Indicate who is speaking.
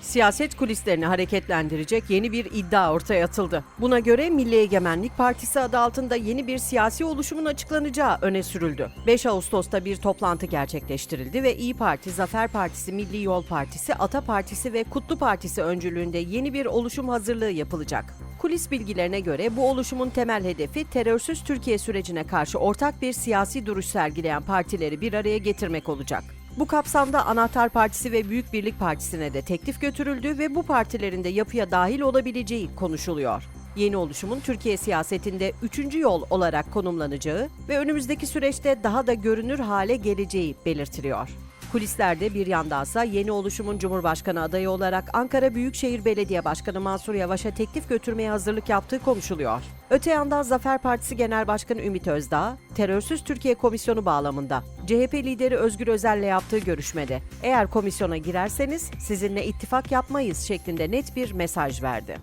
Speaker 1: Siyaset kulislerini hareketlendirecek yeni bir iddia ortaya atıldı. Buna göre Milli Egemenlik Partisi adı altında yeni bir siyasi oluşumun açıklanacağı öne sürüldü. 5 Ağustos'ta bir toplantı gerçekleştirildi ve İyi Parti, Zafer Partisi, Milli Yol Partisi, Ata Partisi ve Kutlu Partisi öncülüğünde yeni bir oluşum hazırlığı yapılacak. Kulis bilgilerine göre bu oluşumun temel hedefi terörsüz Türkiye sürecine karşı ortak bir siyasi duruş sergileyen partileri bir araya getirmek olacak. Bu kapsamda Anahtar Partisi ve Büyük Birlik Partisi'ne de teklif götürüldü ve bu partilerin de yapıya dahil olabileceği konuşuluyor. Yeni oluşumun Türkiye siyasetinde üçüncü yol olarak konumlanacağı ve önümüzdeki süreçte daha da görünür hale geleceği belirtiliyor. Kulislerde bir yandansa yeni oluşumun Cumhurbaşkanı adayı olarak Ankara Büyükşehir Belediye Başkanı Mansur Yavaş'a teklif götürmeye hazırlık yaptığı konuşuluyor. Öte yandan Zafer Partisi Genel Başkanı Ümit Özdağ, Terörsüz Türkiye Komisyonu bağlamında CHP lideri Özgür Özel'le yaptığı görüşmede eğer komisyona girerseniz sizinle ittifak yapmayız şeklinde net bir mesaj verdi.